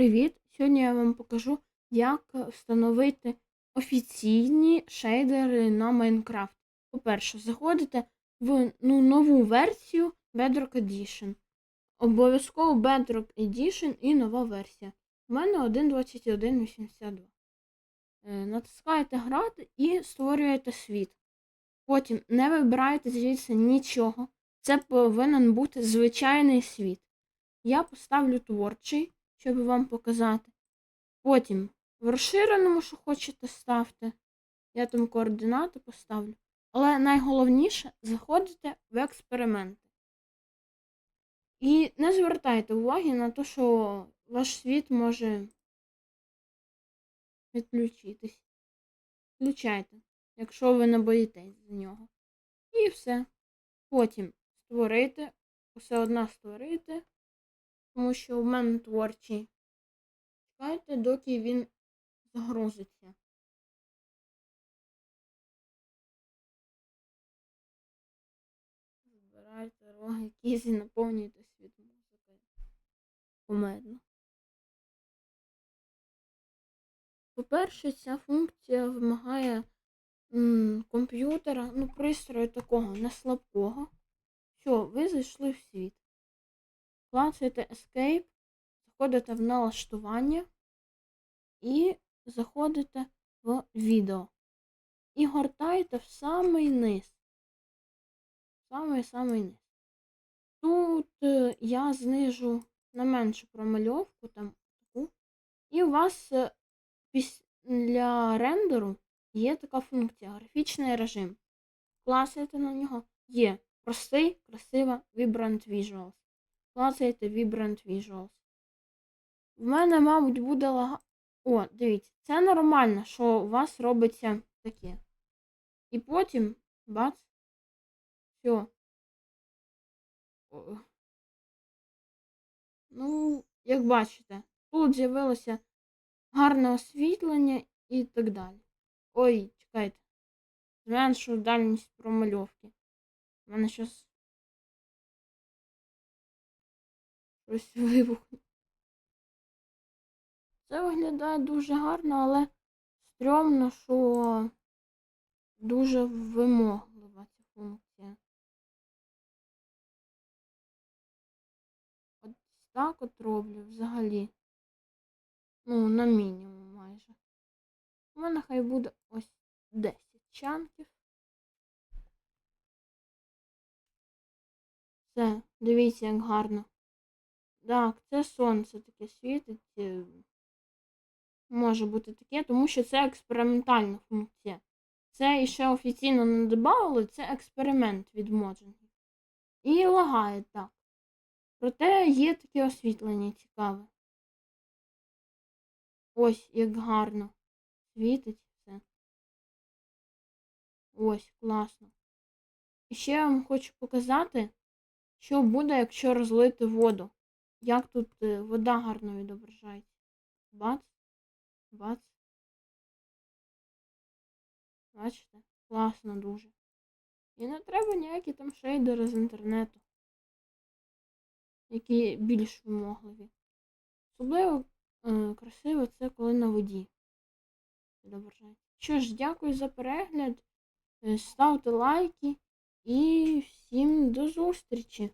Привіт! Сьогодні я вам покажу, як встановити офіційні шейдери на Майнкрафт. По-перше, заходите в ну, нову версію Bedrock Edition. Обов'язково Bedrock Edition і нова версія. У мене 1.2182. Е, Натискаєте грати і створюєте світ. Потім не вибираєте звідси нічого. Це повинен бути звичайний світ. Я поставлю творчий, щоб вам показати. Потім в розширеному, що хочете, ставте. Я там координати поставлю. Але найголовніше заходите в експерименти. І не звертайте уваги на те, що ваш світ може відключитись. Включайте, якщо ви не боїтесь за нього. І все. Потім створити, все одно створити, тому що в мене творчий. Чекайте, доки він загрузиться. Збирайте роги якісь і наповнюйте світ музикою. Кумедно. По-перше, ця функція вимагає м, комп'ютера, ну, пристрою такого не слабкого. Все, ви зайшли в світ. Клацаєте Escape, заходите в налаштування і заходите в відео. І гортаєте в самий низ. Самий-самий низ. Тут е, я знижу на меншу промальовку, там таку. І у вас е, після рендеру є така функція графічний режим. Клацаєте на нього. Є простий, красива Vibrant Visuals. Клацаєте Vibrant Visuals. В мене, мабуть, буде лага. О, дивіться, це нормально, що у вас робиться таке. І потім, бац, все. Ну, як бачите, тут з'явилося гарне освітлення і так далі. Ой, чекайте. Зменшу дальність промальовки. У мене щось щось вибухне. Це виглядає дуже гарно, але стрьомно, що дуже вимоглива ця функція. От так от роблю взагалі. Ну, на мінімум майже. У мене хай буде ось 10 чанків. Все, дивіться, як гарно. Так, це сонце таке світить. Може бути таке, тому що це експериментальна функція. Це іще офіційно не додавали, це експеримент від моджингів. І лагає так. Проте є таке освітлення цікаве. Ось як гарно. Світить все. Ось, класно. І ще я вам хочу показати, що буде, якщо розлити воду. Як тут е, вода гарно відображається. Бац, бац. Бачите? Класно дуже. І не треба ніякі там шейдери з інтернету, які більш вимогливі. Особливо е, красиво це коли на воді. відображається. Що ж, дякую за перегляд. Е, Ставте лайки і всім до зустрічі!